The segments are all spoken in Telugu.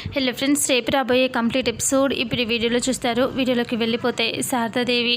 హలో ఫ్రెండ్స్ రేపు రాబోయే కంప్లీట్ ఎపిసోడ్ ఇప్పుడు వీడియోలో చూస్తారు. వీడియోలోకి వెళ్ళిపోతే శారదాదేవి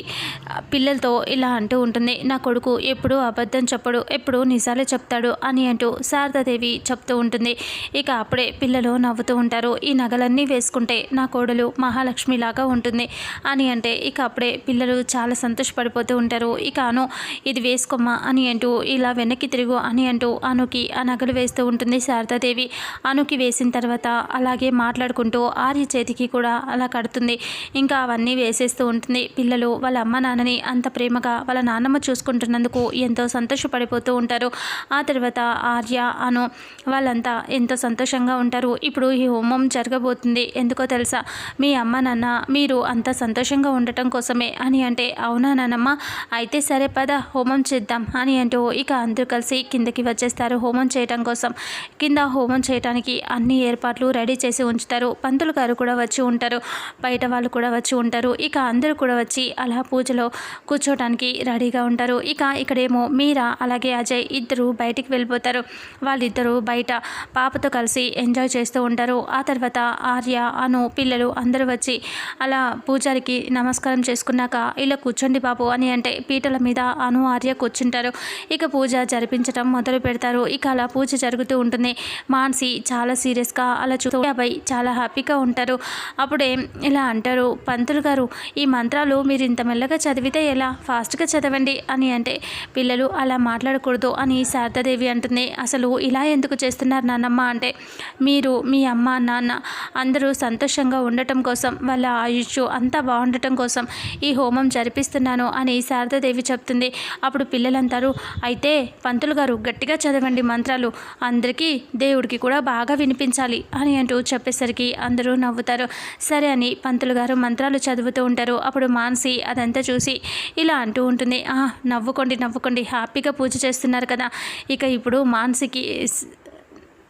పిల్లలతో ఇలా అంటూ ఉంటుంది నా కొడుకు ఎప్పుడూ అబద్ధం చెప్పడు ఎప్పుడూ నిజాలే చెప్తాడు అని అంటూ శారదాదేవి చెప్తూ ఉంటుంది. ఇక అప్పుడే పిల్లలు నవ్వుతూ ఉంటారు. ఈ నగలన్నీ వేసుకుంటే నా కోడలు మహాలక్ష్మిలాగా ఉంటుంది అని అంటే ఇక అప్పుడే పిల్లలు చాలా సంతోషపడిపోతూ ఉంటారు. ఇక అను ఇది వేసుకోమ్మా అని అంటూ ఇలా వెనక్కి తిరుగు అని అంటూ అనుకి ఆ నగలు వేస్తూ ఉంటుంది శారదాదేవి. అనుకి వేసిన తర్వాత అలాగే మాట్లాడుకుంటూ ఆర్య చేతికి కూడా అలా కడుతుంది. ఇంకా అవన్నీ వేసేస్తూ ఉంటుంది. పిల్లలు వాళ్ళ అమ్మ నాన్నని అంత ప్రేమగా వాళ్ళ నాన్నమ్మ చూసుకుంటున్నందుకు ఎంతో సంతోషపడిపోతూ ఉంటారు. ఆ తర్వాత ఆర్య అను వాళ్ళంతా ఎంతో సంతోషంగా ఉంటారు. ఇప్పుడు ఈ హోమం జరగబోతుంది. ఎందుకో తెలుసా? మీ అమ్మ నాన్న మీరు అంత సంతోషంగా ఉండటం కోసమే అని అంటే అవునా నానమ్మ అయితే సరే పద హోమం చేద్దాం అని అంటూ ఇక అందరూ కలిసి కిందకి వచ్చేస్తారు హోమం చేయటం కోసం. కింద హోమం చేయటానికి అన్ని ఏర్పాట్లు రెడీ చేసి ఉంచుతారు. పంతులు గారు కూడా వచ్చి ఉంటారు. బయట వాళ్ళు కూడా వచ్చి ఉంటారు. ఇక అందరూ కూడా వచ్చి అలా పూజలో కూర్చోటానికి రెడీగా ఉంటారు. ఇక ఇక్కడేమో మీరా అలాగే అజయ్ ఇద్దరు బయటికి వెళ్ళిపోతారు. వాళ్ళిద్దరూ బయట పాపతో కలిసి ఎంజాయ్ చేస్తూ ఉంటారు. ఆ తర్వాత ఆర్య అను పిల్లలు అందరూ వచ్చి అలా పూజారికి నమస్కారం చేసుకున్నాక ఇలా కూర్చోండి బాబు అని అంటే పీటల మీద అను ఆర్య కూర్చుంటారు. ఇక పూజ జరిపించడం మొదలు పెడతారు. ఇక అలా పూజ జరుగుతూ ఉంటుంది. మాన్సి చాలా సీరియస్గా అలా చూ అబ్బాయి చాలా హ్యాపీగా ఉంటారు. అప్పుడే ఇలా అంటారు పంతులు గారు ఈ మంత్రాలు మీరు ఇంత మెల్లగా చదివితే ఎలా? ఫాస్ట్గా చదవండి అని అంటే పిల్లలు అలా మాట్లాడకూడదు అని శారదాదేవి అంటుంది. అసలు ఇలా ఎందుకు చేస్తున్నారు నాన్నమ్మ? అంటే మీరు మీ అమ్మ నాన్న అందరూ సంతోషంగా ఉండటం కోసం వాళ్ళ ఆయుష్ అంతా బాగుండటం కోసం ఈ హోమం జరిపిస్తున్నాను అని శారదాదేవి చెప్తుంది. అప్పుడు పిల్లలంటారు అయితే పంతులు గారు గట్టిగా చదవండి మంత్రాలు. అందరికీ దేవుడికి కూడా బాగా వినిపించాలి అని అంటూ చెప్పేసరికి అందరూ నవ్వుతారు. సరే అని పంతులు గారు మంత్రాలు చదువుతూ ఉంటారు. అప్పుడు మాన్సి అదంతా చూసి ఇలా అంటూ ఉంటుంది. "ఆ, నవ్వుకోండి నవ్వుకోండి. హ్యాపీగా పూజ చేస్తున్నారు కదా. ఇక ఇప్పుడు మాన్సికి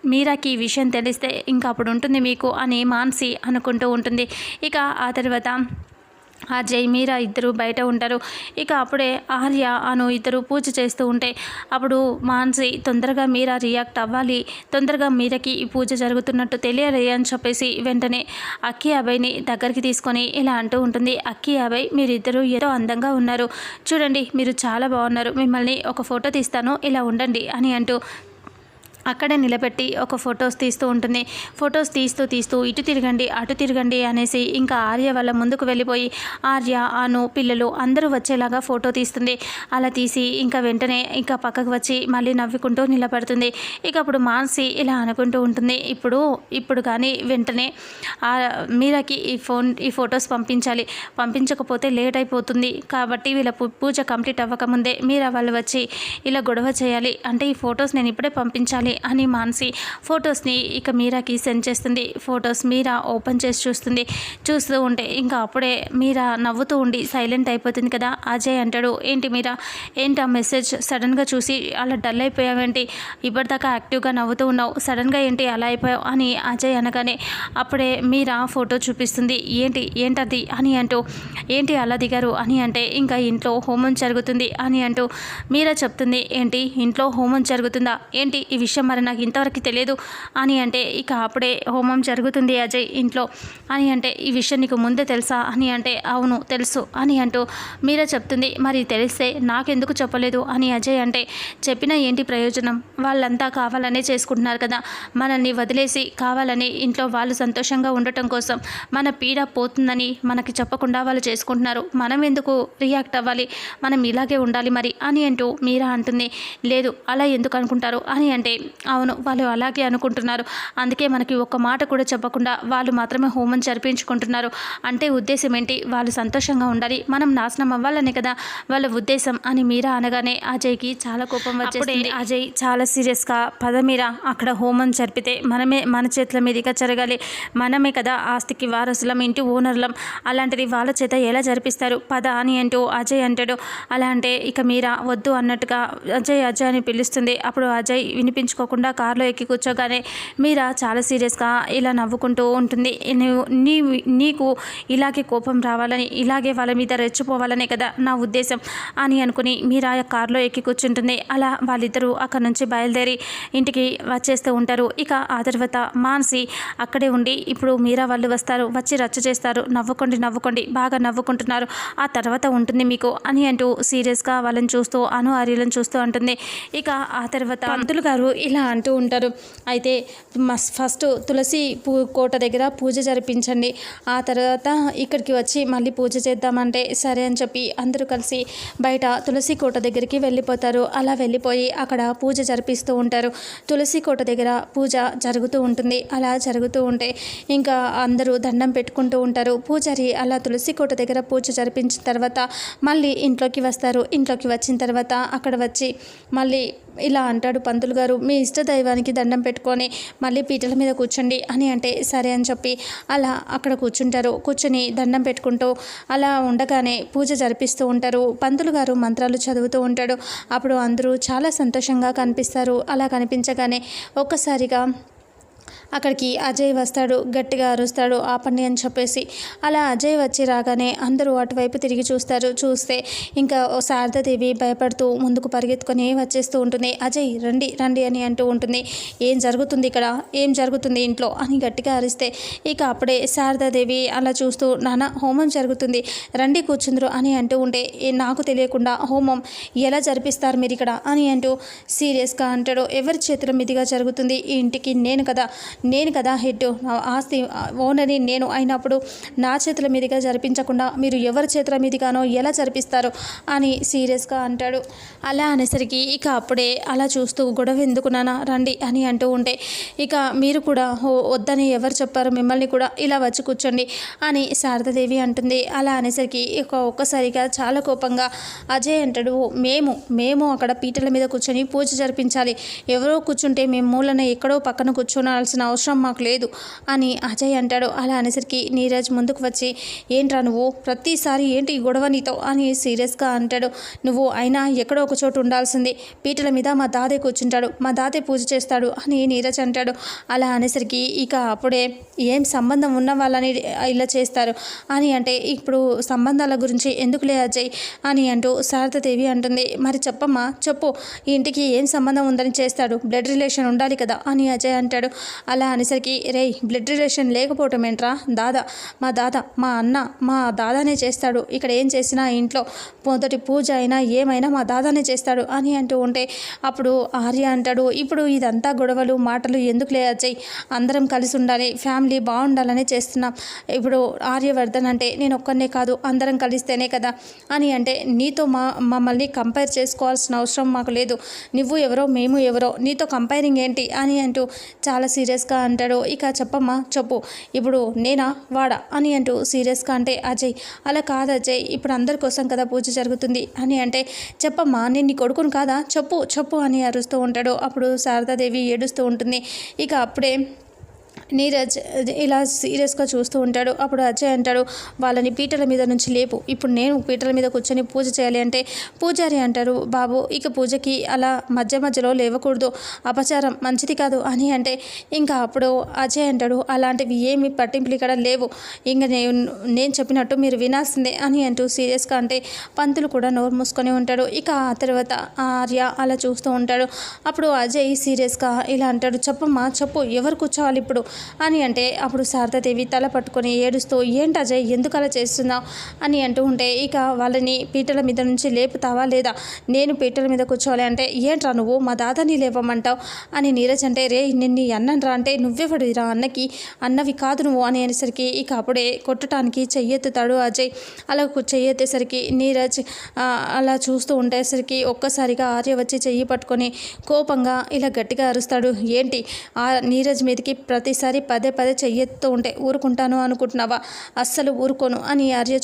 మీరాకి ఈ విషయం తెలిస్తే ఇంకా అప్పుడు ఉంటుంది మీకు అని మాన్సి అనుకుంటూ ఉంటుంది. ఇక ఆ తర్వాత ఆ జై మీరా ఇద్దరు బయట ఉంటారు. ఇక అప్పుడే ఆర్య అను ఇద్దరు పూజ చేస్తూ ఉంటే అప్పుడు మాన్సి తొందరగా మీరా రియాక్ట్ అవ్వాలి. తొందరగా మీరకి ఈ పూజ జరుగుతున్నట్టు తెలియాలి అని చెప్పేసి వెంటనే అక్కి అభయ్ని దగ్గరికి తీసుకొని ఇలా అంటూ ఉంటుంది. అక్కి అభయ్ మీరిద్దరూ ఎంతో అందంగా ఉన్నారు. చూడండి మీరు చాలా బాగున్నారు. మిమ్మల్ని ఒక ఫోటో తీస్తాను. ఇలా ఉండండి అని అంటూ అక్కడే నిలబెట్టి ఒక ఫొటోస్ తీస్తూ ఉంటుంది. ఫొటోస్ తీస్తూ తీస్తూ ఇటు తిరగండి అటు తిరగండి అనేసి ఇంకా ఆర్య వాళ్ళ ముందుకు వెళ్ళిపోయి ఆర్య అను పిల్లలు అందరూ వచ్చేలాగా ఫోటో తీస్తుంది. అలా తీసి ఇంకా వెంటనే ఇంకా పక్కకు వచ్చి మళ్ళీ నవ్వుకుంటూ నిలబడుతుంది. ఇక అప్పుడు మానసి ఇలా అనుకుంటూ ఉంటుంది. ఇప్పుడు ఇప్పుడు కానీ వెంటనే మీరాకి ఈ ఫోన్ ఈ ఫొటోస్ పంపించాలి. పంపించకపోతే లేట్ అయిపోతుంది. కాబట్టి వీళ్ళ పూ- పూజ కంప్లీట్ అవ్వకముందే మీరా వాళ్ళు వచ్చి ఇలా గొడవ చేయాలి. అంటే ఈ ఫొటోస్ నేను ఇప్పుడే పంపించాలి. అని మానసి ఫొటోస్ని ఇక మీరాకి సెండ్ చేస్తుంది. ఫొటోస్ మీరా ఓపెన్ చేసి చూస్తుంది. చూస్తూ ఉంటే ఇంకా అప్పుడే మీరా నవ్వుతూ ఉండి సైలెంట్ అయిపోతుంది కదా. అజయ్ అంటాడు ఏంటి మీరా? ఏంటి ఆ మెసేజ్ సడన్గా చూసి అలా డల్ అయిపోయావేంటి? ఇప్పటిదాకా యాక్టివ్గా నవ్వుతూ ఉన్నావు. సడన్గా ఏంటి అలా అయిపోయావు? అని అజయ్ అనగానే అప్పుడే మీరా ఫోటో చూపిస్తుంది. ఏంటి? ఏంటది? అని అంటూ ఏంటి అలా దిగారు? అని అంటే ఇంకా ఇంట్లో హోమం జరుగుతుంది. అని అంటూ మీరా చెప్తుంది ఏంటి? ఇంట్లో హోమం జరుగుతుందా? ఏంటి? ఈ విషయం మరి నాకు ఇంతవరకు తెలియదు. అని అంటే ఇక అప్పుడే హోమం జరుగుతుంది అజయ్ ఇంట్లో. అని అంటే ఈ విషయం నీకు ముందే తెలుసా? అని అంటే అవును తెలుసు. అని అంటూ మీరే చెప్తుంది. మరి తెలిస్తే నాకెందుకు చెప్పలేదు? అని అజయ్ అంటే చెప్పినా ఏంటి ప్రయోజనం? వాళ్ళంతా కావాలనే చేసుకుంటున్నారు కదా. మనల్ని వదిలేసి కావాలని ఇంట్లో వాళ్ళు సంతోషంగా ఉండటం కోసం మన పీడ పోతుందని మనకి చెప్పకుండా వాళ్ళు చేసుకుంటున్నారు. మనం ఎందుకు రియాక్ట్ అవ్వాలి? మనం ఇలాగే ఉండాలి మరి. అని అంటూ మీరా అంటుంది. లేదు అలా ఎందుకు అనుకుంటారు? అని అంటే అవును వాళ్ళు అలాగే అనుకుంటున్నారు. అందుకే మనకి ఒక్క మాట కూడా చెప్పకుండా వాళ్ళు మాత్రమే హోమం జరిపించుకుంటున్నారు. అంటే ఉద్దేశం ఏంటి? వాళ్ళు సంతోషంగా ఉండాలి. మనం నాశనం అవ్వాలనే కదా వాళ్ళ ఉద్దేశం అని మీరా అనగానే అజయ్కి చాలా కోపం వచ్చేస్తుంది అజయ్ చాలా సీరియస్గా పద మీరా అక్కడ హోమం జరిపితే మనమే మన చేతుల మీదుగా జరగాలి. మనమే కదా ఆస్తికి వారసులం ఇంటి ఓనర్లం. అలాంటిది వాళ్ళ చేత ఎలా జరిపిస్తారు? పద అని అంటూ అజయ్ అంటాడు. అలా అంటే ఇక మీరా వద్దు అన్నట్టుగా అజయ్ అజయ్ అని పిలుస్తుంది. అప్పుడు అజయ్ వినిపించుకో తీసుకోకుండా కారులో ఎక్కి కూర్చోగానే మీరా చాలా సీరియస్గా ఇలా నవ్వుకుంటూ ఉంటుంది. నీ నీకు ఇలాగే కోపం రావాలని ఇలాగే వాళ్ళ మీద రెచ్చిపోవాలనే కదా నా ఉద్దేశం అని అనుకుని మీరా కారులో ఎక్కి కూర్చుంటుంది. అలా వాళ్ళిద్దరూ అక్కడ నుంచి బయలుదేరి ఇంటికి వచ్చేస్తూ ఉంటారు. ఇక ఆ తర్వాత మానసి అక్కడే ఉండి ఇప్పుడు మీరా వాళ్ళు వస్తారు. వచ్చి రచ్చ చేస్తారు. నవ్వుకోండి నవ్వుకోండి. బాగా నవ్వుకుంటున్నారు. ఆ తర్వాత ఉంటుంది మీకు అని అంటూ సీరియస్గా వాళ్ళని చూస్తూ అను ఆర్యలను చూస్తూ అంటుంది ఇక ఆ తర్వాత పంతులు గారు ఇలా అంటూ ఉంటారు. అయితే మస్ ఫస్ట్ తులసి పూ కోట దగ్గర పూజ జరిపించండి. ఆ తర్వాత ఇక్కడికి వచ్చి మళ్ళీ పూజ చేద్దామంటే సరే అని చెప్పి అందరూ కలిసి బయట తులసి కోట దగ్గరికి వెళ్ళిపోతారు. అలా వెళ్ళిపోయి అక్కడ పూజ జరిపిస్తూ ఉంటారు. తులసి కోట దగ్గర పూజ జరుగుతూ ఉంటుంది. అలా జరుగుతూ ఉంటే ఇంకా అందరూ దండం పెట్టుకుంటూ ఉంటారు. పూజారి అలా తులసి కోట దగ్గర పూజ జరిపించిన తర్వాత మళ్ళీ ఇంట్లోకి వస్తారు. ఇంట్లోకి వచ్చిన తర్వాత అక్కడ వచ్చి మళ్ళీ ఇలా అంటాడు పంతులు గారు మీ ఇష్ట దైవానికి దండం పెట్టుకొని మళ్ళీ పీటల మీద కూర్చోండి అని అంటే సరే అని చెప్పి అలా అక్కడ కూర్చుంటారు. కూర్చొని దండం పెట్టుకుంటూ అలా ఉండగానే పూజ జరిపిస్తూ ఉంటారు. పంతులు గారు మంత్రాలు చదువుతూ ఉంటాడు. అప్పుడు అందరూ చాలా సంతోషంగా కనిపిస్తారు. అలా కనిపించగానే ఒక్కసారిగా అక్కడికి అజయ్ వస్తాడు గట్టిగా అరుస్తాడు ఆపండి అని చెప్పేసి. అలా అజయ్ వచ్చి రాగానే అందరూ అటువైపు తిరిగి చూస్తారు. చూస్తే ఇంకా శారదాదేవి భయపడుతూ ముందుకు పరిగెత్తుకొని వచ్చేస్తూ ఉంటుంది. అజయ్ రండి రండి అని అంటూ ఉంటుంది. ఏం జరుగుతుంది ఇక్కడ? ఏం జరుగుతుంది ఇంట్లో? అని గట్టిగా అరిస్తే. ఇక అప్పుడే శారదాదేవి అలా చూస్తూ నాన్న హోమం జరుగుతుంది. రండి కూర్చుందరు అని అంటూ ఉంటే నాకు తెలియకుండా హోమం ఎలా జరిపిస్తారు మీరు ఇక్కడ? అని అంటూ సీరియస్గా అంటాడు. ఎవరి చేతుల మీదుగా జరుగుతుంది? ఈ ఇంటికి నేను కదా. నేను కదా హెడ్ ఆస్తి ఓనర్ని నేను అయినప్పుడు నా చేతుల మీదుగా జరిపించకుండా మీరు ఎవరి చేతుల మీదుగానో ఎలా జరిపిస్తారు అని సీరియస్గా అంటాడు. అలా అనేసరికి ఇక అప్పుడే అలా చూస్తూ గొడవ ఎందుకు రండి అని అంటూ ఉంటే ఇక మీరు కూడా వద్దని ఎవరు చెప్పారు మిమ్మల్ని కూడా ఇలా వచ్చి కూర్చోండి అని శారదాదేవి అంటుంది. అలా అనేసరికి ఇక ఒక్కసారిగా చాలా కోపంగా అజయ్ అంటాడు మేము మేము అక్కడ పీటల మీద కూర్చొని పూజ జరిపించాలి. ఎవరో కూర్చుంటే మేము మూలన ఎక్కడో పక్కన కూర్చోనాల్సిన అవసరం మాకు లేదు అని అజయ్ అంటాడు. అలా అనేసరికి నీరజ్ ముందుకు వచ్చి ఏంట్రా నువ్వు? ప్రతిసారి ఏంటి గొడవ నీతో? అని సీరియస్గా అంటాడు. నువ్వు అయినా ఎక్కడో ఒక చోటు ఉండాల్సింది. పీటల మీద మా దాదే కూర్చుంటాడు. మా దాదే పూజ చేస్తాడు అని నీరజ్ అంటాడు. అలా అనేసరికి ఇక అప్పుడే ఏం సంబంధం ఉన్న వాళ్ళని ఇలా చేస్తారు? అని అంటే ఇప్పుడు సంబంధాల గురించి ఎందుకులే అజయ్? అని అంటూ శారదాదేవి అంటుంది. మరి చెప్పమ్మా చెప్పు. ఈ ఇంటికి ఏం సంబంధం ఉందని చేస్తాడు? బ్లడ్ రిలేషన్ ఉండాలి కదా? అని అజయ్ అంటాడు. అలా అనేసరికి రే బ్లడ్ రిలేషన్ లేకపోవటం ఏంట్రా? దాదా మా దాదా మా అన్న మా దాదానే చేస్తాడు. ఇక్కడ ఏం చేసినా ఇంట్లో మొదటి పూజ అయినా ఏమైనా మా దాదానే చేస్తాడు అని అంటూ ఉంటే అప్పుడు ఆర్య అంటాడు ఇప్పుడు ఇదంతా గొడవలు మాటలు ఎందుకు అజయ్? అందరం కలిసి ఉండాలి ఫ్యామిలీ బాగుండాలని చేస్తున్నాం. ఇప్పుడు ఆర్యవర్ధన్ అంటే నేను ఒక్కనే కాదు అందరం కలిస్తేనే కదా? అని అంటే నీతో మా మమ్మల్ని కంపేర్ చేసుకోవాల్సిన అవసరం మాకు లేదు. నువ్వు ఎవరో మేము ఎవరో నీతో కంపేరింగ్ ఏంటి? అని అంటూ చాలా సీరియస్ సీరియస్గా అంటాడు ఇక చెప్పమ్మా చెప్పు. ఇప్పుడు నేనా? వాడా? అని అంటూ సీరియస్గా అంటే అజయ్. అలా కాదు అజయ్ ఇప్పుడు అందరి కోసం కదా పూజ జరుగుతుంది అని అంటే చెప్పమ్మా నేను నీ కొడుకును కాదా? చెప్పు చెప్పు అని అరుస్తూ ఉంటాడు. అప్పుడు శారదాదేవి ఏడుస్తూ ఉంటుంది. ఇక అప్పుడే నీరజ్ ఇలా సీరియస్గా చూస్తూ ఉంటాడు. అప్పుడు అజయ్ అంటాడు వాళ్ళని పీటల మీద నుంచి లేపు. ఇప్పుడు నేను పీటల మీద కూర్చొని పూజ చేయాలి అంటే పూజారి అంటారు బాబు ఇక పూజకి అలా మధ్య మధ్యలో లేవకూడదు. అపచారం మంచిది కాదు అని అంటే ఇంకా అప్పుడు అజయ్ అంటాడు అలాంటివి ఏమి పట్టింపులు ఇక్కడ లేవు. ఇంకా నేను నేను చెప్పినట్టు మీరు వినాల్సిందే అని అంటూ సీరియస్గా అంటే పంతులు కూడా నోరు మూసుకొని ఉంటాడు. ఇక ఆ తర్వాత ఆర్య అలా చూస్తూ ఉంటాడు. అప్పుడు అజయ్ సీరియస్గా ఇలా అంటాడు చెప్పమ్మా చెప్పు. ఎవరు కూర్చోవాలి ఇప్పుడు? అని అంటే అప్పుడు శారదాదేవి తల పట్టుకొని ఏడుస్తూ ఏంటి అజయ్ ఎందుకు అలా చేస్తున్నావు? అని అంటూ ఉంటే ఇక వాళ్ళని పీటల మీద నుంచి లేపుతావా లేదా? నేను పీటల మీద కూర్చోవాలి అంటే ఏంట్రా నువ్వు? మా దాదాని లేపమంటావు అని నీరజ్ అంటే రే నిన్ను అన్నరా అంటే నువ్వెవడిరా? అన్నకి అన్నవి కాదు నువ్వు. అని అనేసరికి ఇక అప్పుడే కొట్టడానికి చెయ్యెత్తుతాడు అజయ్. అలా కు- చెయ్యెత్తేసరికి నీరజ్ అలా చూస్తూ ఉండేసరికి ఒక్కసారిగా ఆర్య వచ్చి చెయ్యి పట్టుకొని కోపంగా ఇలా గట్టిగా అరుస్తాడు. ఏంటి? ఆ నీరజ్ మీదకి ప్రతి ప్రతిసారి పదే పదే చెయ్యెత్తూ ఉంటే ఊరుకుంటాను అనుకుంటున్నావా? అస్సలు ఊరుకోను అని ఆర్య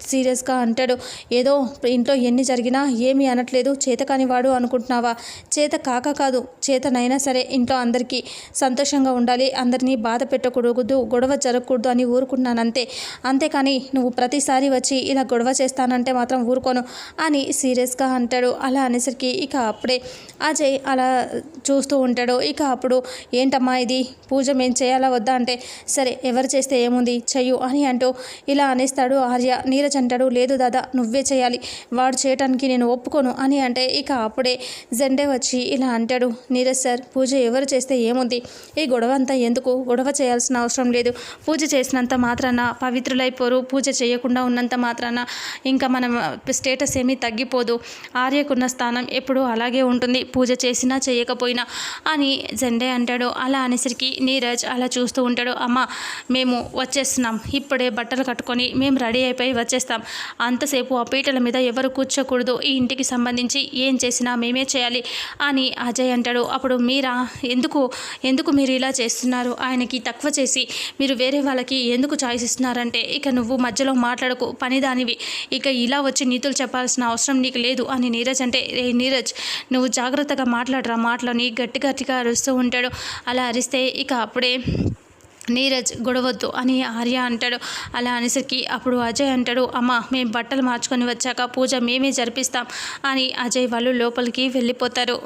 సీరియస్గా అంటాడు. ఏదో ఇంట్లో ఎన్ని జరిగినా ఏమీ అనట్లేదు. చేత కానివాడు అనుకుంటున్నావా? చేత కాక కాదు చేతనైనా సరే ఇంట్లో అందరికీ సంతోషంగా ఉండాలి. అందరినీ బాధ పెట్టకూడదు గొడవ జరగకూడదు అని ఊరుకుంటున్నాను అంతే అంతేకాని నువ్వు ప్రతిసారి వచ్చి ఇలా గొడవ చేస్తానంటే మాత్రం ఊరుకోను అని సీరియస్గా అంటాడు. అలా అనేసరికి ఇక అప్పుడే అజయ్ అలా చూస్తూ ఉంటాడు. ఇక అప్పుడు ఏంటమ్మా ఇది? పూజ మేము చేయాలా వద్దా అంటే సరే ఎవరు చేస్తే ఏముంది? చెయ్యు అని అంటూ ఇలా అనేస్తాడు ఆర్య. నీరజ్ అంటాడు లేదు దాదా నువ్వే చేయాలి. వాడు చేయటానికి నేను ఒప్పుకోను అని అంటే ఇక అప్పుడే జెండే వచ్చి ఇలా అంటాడు నీరజ్ సార్ పూజ ఎవరు చేస్తే ఏముంది? ఈ గొడవ అంతా ఎందుకు? గొడవ చేయాల్సిన అవసరం లేదు. పూజ చేసినంత మాత్రాన పవిత్రులైపోరు. పూజ చేయకుండా ఉన్నంత మాత్రాన ఇంకా మనం స్టేటస్ ఏమీ తగ్గిపోదు. ఆర్యకున్న స్థానం ఎప్పుడూ అలాగే ఉంటుంది. పూజ చేసినా చేయకపోయినా అని జెండే అంటాడు. అలా అనేసరికి నీరజ్ అలా చూస్తూ ఉంటాడు అమ్మ మేము వచ్చేస్తున్నాం. ఇప్పుడే బట్టలు కట్టుకొని మేము రెడీ అయిపోయి వచ్చేస్తాం. అంతసేపు ఆ పీటల మీద ఎవరు కూర్చోకూడదు. ఈ ఇంటికి సంబంధించి ఏం చేసినా మేమే చేయాలి అని అజయ్ అంటాడు. అప్పుడు మీరా ఎందుకు ఎందుకు మీరు ఇలా చేస్తున్నారు? ఆయనకి తక్కువ చేసి మీరు వేరే వాళ్ళకి ఎందుకు చాయిస్ ఇస్తున్నారంటే ఇక నువ్వు మధ్యలో మాట్లాడకు. పనిదానివి ఇక ఇలా వచ్చి నీతులు చెప్పాల్సిన అవసరం నీకు లేదు అని నీరజ్ అంటే రే నీరజ్ నువ్వు జాగ్రత్తగా మాట్లాడరా? మాటలని గట్టి గట్టిగా అరుస్తూ ఉంటాడు. అలా అరిస్తే ఇక అప్పుడే నీరజ్ గొడవద్దు అని ఆర్య అంటాడు. అలా అనేసరికి అప్పుడు అజయ్ అంటాడు అమ్మ మేము బట్టలు మార్చుకొని వచ్చాక పూజ మేమే జరిపిస్తాం అని అజయ్ వాళ్ళు లోపలికి వెళ్ళిపోతారు.